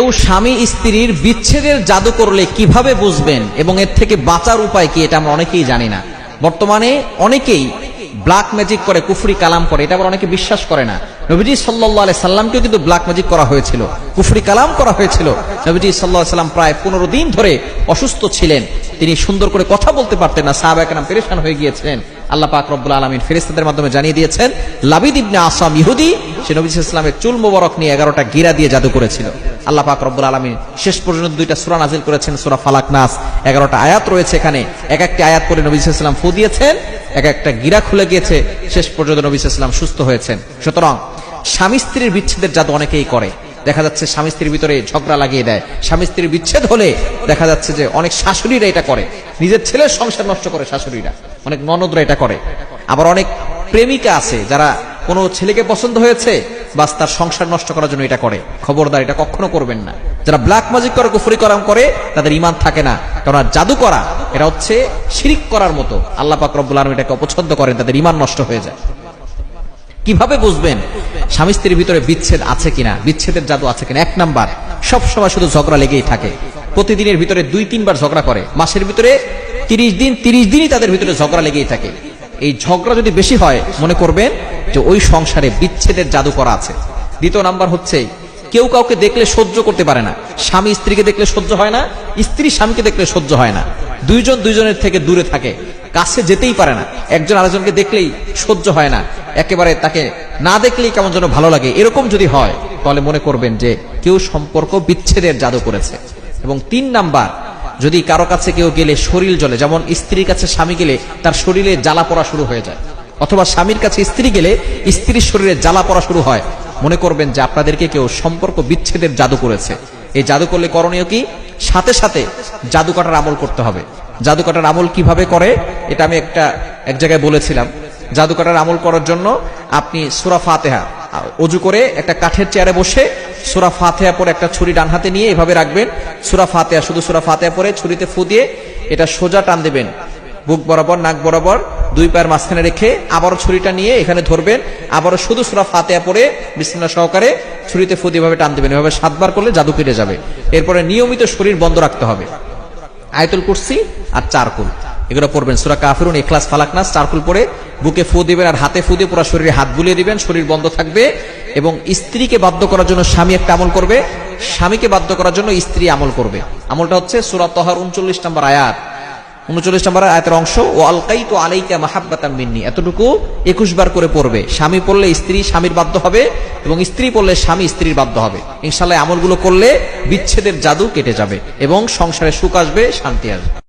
কেউ স্বামী স্ত্রীর বিচ্ছেদের জাদু করলে কীভাবে বুঝবেন? এবং এর থেকে বাঁচার উপায় কি? এটা আমরা অনেকেই জানি না। বর্তমানে অনেকেই ব্ল্যাক ম্যাজিক করে, কুফরি কালাম করে, এটা আবার অনেকে বিশ্বাস করে না। নবীজি সাল্লাহ আলাই সাল্লামকেও কিন্তু ব্ল্যাক ম্যাজিক করা হয়েছিল। কুফরি কালাম করা হয়েছিল। নবীজি সাল্লাহ সাল্লাম প্রায় পনেরো দিন ধরে অসুস্থ ছিলেন। তিনি সুন্দর করে কথা বলতে পারতেন না সাহাবা একরাম পেরেশান হয়ে গিয়েছিলেন। আল্লাহ পাক রব্বুল আলমিন ফেরেস্তাদের মাধ্যমে জানিয়ে দিয়েছেন, লাবিদ ইবনে আসাম ইহুদি, সে নবী ইসলামের চুল মোবারক নিয়ে এগারোটা গিরা দিয়ে জাদু করেছিল। আল্লাহ পাক রব্বুল আলমিন শেষ পর্যন্ত দুইটা সুরা নাজিল করেছেন, সুরা ফালাক নাস। এগারোটা আয়াত রয়েছে এখানে। এক একটি আয়াত করে নবী ইসলাম ফু দিয়েছেন, এক একটা গিরা খুলে গিয়েছে, শেষ পর্যন্ত নবী ইসলাম সুস্থ হয়েছেন। সুতরাং স্বামী স্ত্রীর বিচ্ছেদের জাদু অনেকেই করে। দেখা যাচ্ছে স্বামী স্ত্রীর ভিতরে ঝগড়া লাগিয়ে দেয়। স্বামী স্ত্রীর বিচ্ছেদ হলে দেখা যাচ্ছে যে অনেক শাশুড়িরা এটা করে। নিজের ছেলের সংসার নষ্ট করে শাশুড়িরা। অনেক ননদরা এটা করে। আবার অনেক প্রেমিকা আছে যারা কোনো ছেলেকে পছন্দ হয়েছে, বাস তার সংসার নষ্ট করার জন্য এটা করে। খবরদার এটা কখনো করবেন না। যারা ব্ল্যাক ম্যাজিক করে, কুফরি করাম করে, তাদের ইমান থাকে না। কারণ জাদু করা, এটা হচ্ছে শিরিক করার মতো। আল্লাহ পাক রব্বুল আলম এটাকে অপছন্দ করেন, তাদের ইমান নষ্ট হয়ে যায়। কীভাবে বুঝবেন? স্বামী স্ত্রীর ভিতরে বিচ্ছেদ আছে কিনা? বিচ্ছেদের জাদু আছে কিনা? এক নাম্বার, সবসময় শুধু ঝগড়া লেগেই থাকে। প্রতিদিনের ভিতরে দুই তিনবার ঝগড়া করে। মাসের ভিতরে তিরিশ দিন, তিরিশ দিনই তাদের ভিতরে ঝগড়া লেগেই থাকে। এই ঝগড়া যদি বেশি হয়, মনে করবেন যে ওই সংসারে বিচ্ছেদের জাদু করা আছে। দ্বিতীয় নাম্বার হচ্ছে, কেউ কাউকে দেখলে সহ্য করতে পারে না। স্বামী স্ত্রীকে দেখলে সহ্য হয় না, স্ত্রী স্বামীকে দেখলে সহ্য হয় না। দুইজন দুইজনের থেকে দূরে থাকে, কাছে যেতেই পারে না। একজন আরেকজনকে দেখলেই সহ্য হয় না। একেবারে তাকে না দেখলেই কেমন যেন ভালো লাগে। এরকম যদি হয়, তাহলে মনে করবেন যে কেউ সম্পর্ক বিচ্ছেদের জাদু করেছে। এবং তিন নাম্বার যদি কারও কাছে কেউ গেলে শরীর জ্বলে, যেমন স্ত্রীর কাছে স্বামী গেলে তার শরীরে জ্বালা পড়া শুরু হয়ে যায়, অথবা স্বামীর কাছে স্ত্রী গেলে স্ত্রীর শরীরে জ্বালা পড়া শুরু হয়, মনে করবেন যে আপনাদেরকে কেউ সম্পর্ক বিচ্ছেদের জাদু করেছে। এই জাদু করলে করণীয় কি? সাথে সাথে জাদু কাটার আমল করতে হবে। জাদু কাটার আমল কীভাবে করে? এটা আমি একটা, এক জায়গায় বলেছিলাম। জাদু কাটার আমল করার জন্য আপনি সুরা ফাতেহা অজু করে একটা কাঠের চেয়ারে বসে সুরা ফাতেহা পরে একটা ছুরি ডান হাতে নিয়ে এভাবে রাখবেন। সুরা ফাতেহা শুধু সুরা ফাতেহা পরে ছুরিতে ফু দিয়ে এটা সোজা টান দেবেন। বুক বরাবর, নাক বরাবর দুই পায়ের মাঝখানে রেখে আবারও ছুরিটা নিয়ে এখানে ধরবেন। আবারও শুধু সুরা ফাতেহা পরে বিসমিল্লাহ সহকারে ছুরিতে ফু এভাবে টান দেবেন। এভাবে সাতবার করলে জাদু কেটে যাবে। এরপরে নিয়মিত শরীর বন্ধ রাখতে হবে। আয়তুল কুরসি আর চারকুল। এগুলো পড়বেন। সুরা কাফিরুন এখলাস ফালাকনাস চারকুল পরে বুকে ফু দিবেন আর হাতে ফু দিয়ে পুরো শরীরে হাত বুলিয়ে দিবেন, শরীর বন্ধ থাকবে এবং স্ত্রীকে বাধ্য করার জন্য স্বামী একটা আমল করবে। স্বামীকে বাধ্য করার জন্য স্ত্রী আমল করবে। আমলটা হচ্ছে সুরা তহার উনচল্লিশ নম্বর আয়াত। উনচল্লিশ নম্বর আয়াতের অংশ ও আলকাই তো আলাইকা মাহাব্বাতাম মিন্নি এতটুকু একুশ বার করে পড়বে। স্বামী পড়লে স্ত্রী স্বামীর বাধ্য হবে এবং স্ত্রী পড়লে স্বামী স্ত্রীর বাধ্য হবে। ইনশাল্লাহ আমলগুলো করলে বিচ্ছেদের জাদু কেটে যাবে এবং সংসারে সুখ আসবে, শান্তি আসবে।